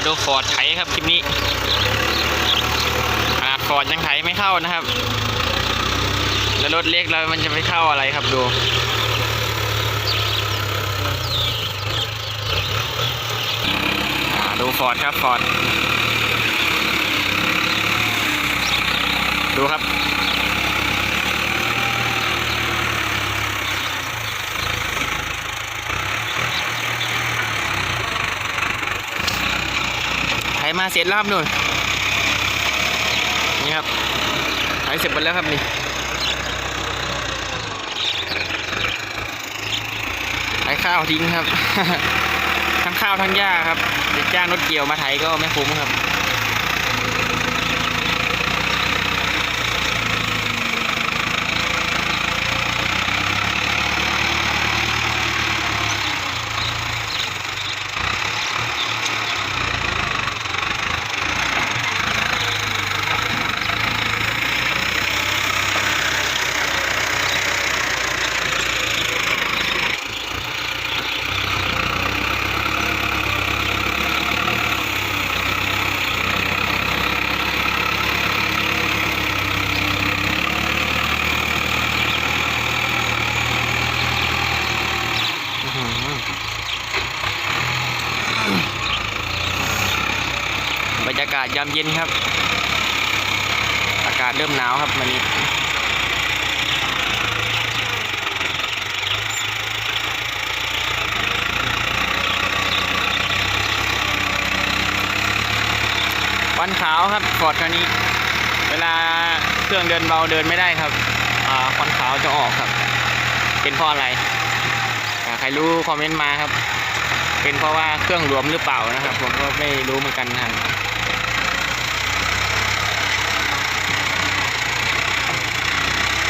มาดูฟอร์ดไถครับคลิปนี้ขนาดฟอร์ดยังไถไม่เข้านะครับ แล้วรถเล็กเรามันจะไปเข้าอะไรครับดูดูฟอร์ดครับฟอร์ดดูครับ ไถมา เสร็จแล้วครับนู่นนี่ครับหายเสร็จหมดแล้วครับนี่ไถข้าวทิ้งครับ ทั้งข้าวทั้งหญ้าครับเด็กจ้างรถเกี่ยวมาไถก็ไม่คุ้มครับ ยามเย็นครับ อากาศเริ่มหนาวครับวันนี้วันขาวครับฟอร์ดคันนี้ เวลาเครื่องเดินเบาเดินไม่ได้ครับควันขาวจะออกครับ เป็นเพราะอะไรใครรู้คอมเมนต์มาครับ เป็นเพราะว่าเครื่องรวมหรือเปล่านะครับ ผมก็ไม่รู้เหมือนกันครับ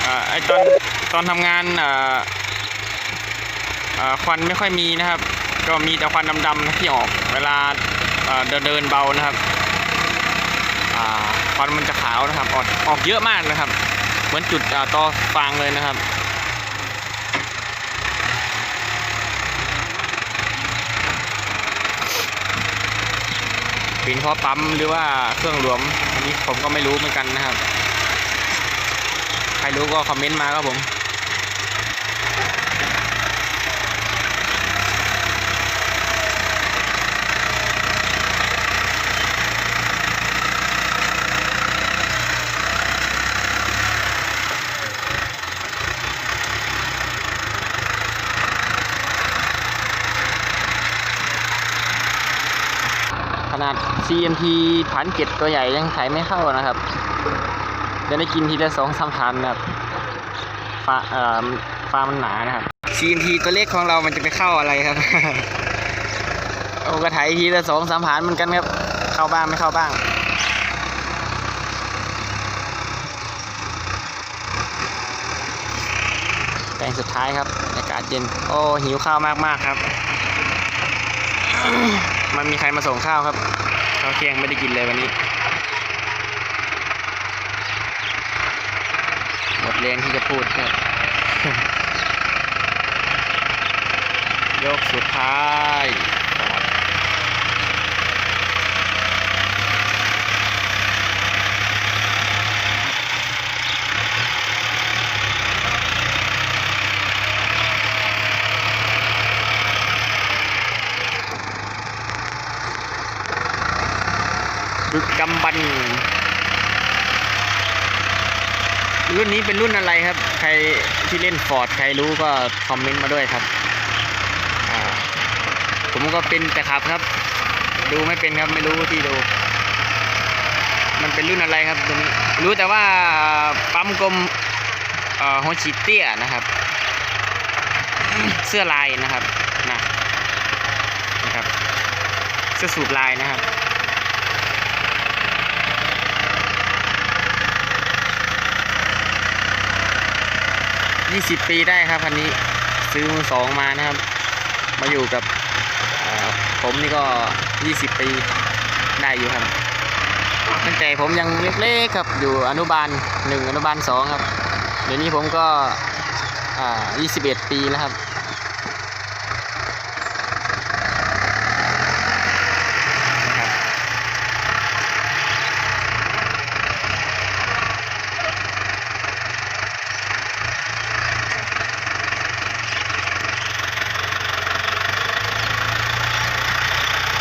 อ่าไอ ตอนตอนทำงานควันไม่ค่อยมีนะครับ ก็มีแต่ควันดำๆที่ออกเวลาเดินเดินเบานะครับควันมันจะขาวนะครับออกออกเยอะมากนะครับ เหมือนจุดต่อฟางเลยนะครับเป็นเพราะปั๊มหรือว่าเครื่องรวมอันนี้ผมก็ไม่รู้เหมือนกันนะครับ รรู้ก็คอมเมนต์มาครับผมขนาด CMT ผ่านเก็ดตัวใหญ่ยังไถไม่เข้านะครับ จะได้กินทีละสองสามพันนะครับฟ้าเอ่อฟ้ามันหนานะครับ CMT ตัวเล็กของเรามันจะไปเข้าอะไรครับโอ้ก็ไถทีละสองสามพันเหมือนกันครับ เข้าบ้างไม่เข้าบ้างแปลงสุดท้ายครับอากาศเย็น โอ้หิวข้าวมากๆครับ มันมีใครมาส่งข้าวครับข้าวเที่ยงไม่ได้กินเลยวันนี้ หมดแรงที่จะพูดครับยกสุดท้ายดึกดำบร รุ่นนี้เป็นรุ่นอะไรครับ ใครที่เล่นฟอร์ดใครรู้ก็คอมเมนต์มาด้วยครับ ผมก็เป็นแต่ขับครับ ดูไม่เป็นครับไม่รู้ที่ดู มันเป็นรุ่นอะไรครับตัวนี้รู้แต่ว่าปั๊มกลมเอ่อโฮชิเตียนะครับ เสื้อลายนะครับนะนะครับเสื้อสูบลายนะครับ ยี่สิบปีได้ครับคันนี้ซื้อมือสองมานะครับ มาอยู่กับผมนี่ก็ยี่สิบปีได้อยู่ครับ ตั้งแต่ผมยังเล็กๆครับอยู่อนุบาลหนึ่งอนุบาลสองครับ เดี๋ยวนี้ผมก็ยี่สิบเอ็ดปีแล้วครับ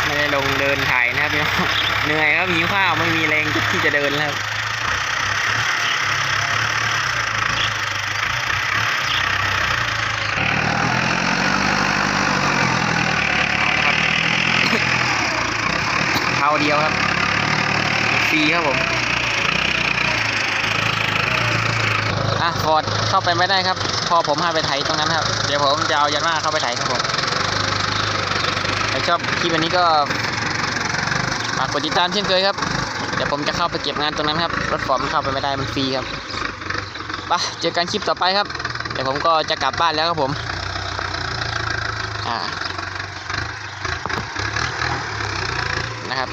ไม่ได้ ลงเดินถ่ายนะครับพี่น้องเหนื่อยครับหิวข้าวไม่มีแรงที่จะเดินแล้วเอาเท้าเดียวครับฟรีครับผมอะฟอร์ดเข้าไปไม่ได้ครับ พอผมพาไปไถตรงนั้นครับ เดี๋ยวผมจะเอายันมาเข้าไปไถครับผม ครชอบคลิปวันนี้ก็ฝากกดติดตามเช่นเคยครับ เดี๋ยวผมจะเข้าไปเก็บงานตรงนั้นครับ รถฟอร์มเข้าไปไม่ได้มันฟรีครับไปเจอกันคลิปต่อไปครับ เดี๋ยวผมก็จะกลับบ้านแล้วครับผม อ่า นะครับ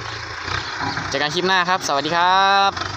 เจอกันคลิปหน้าครับ สวัสดีครับ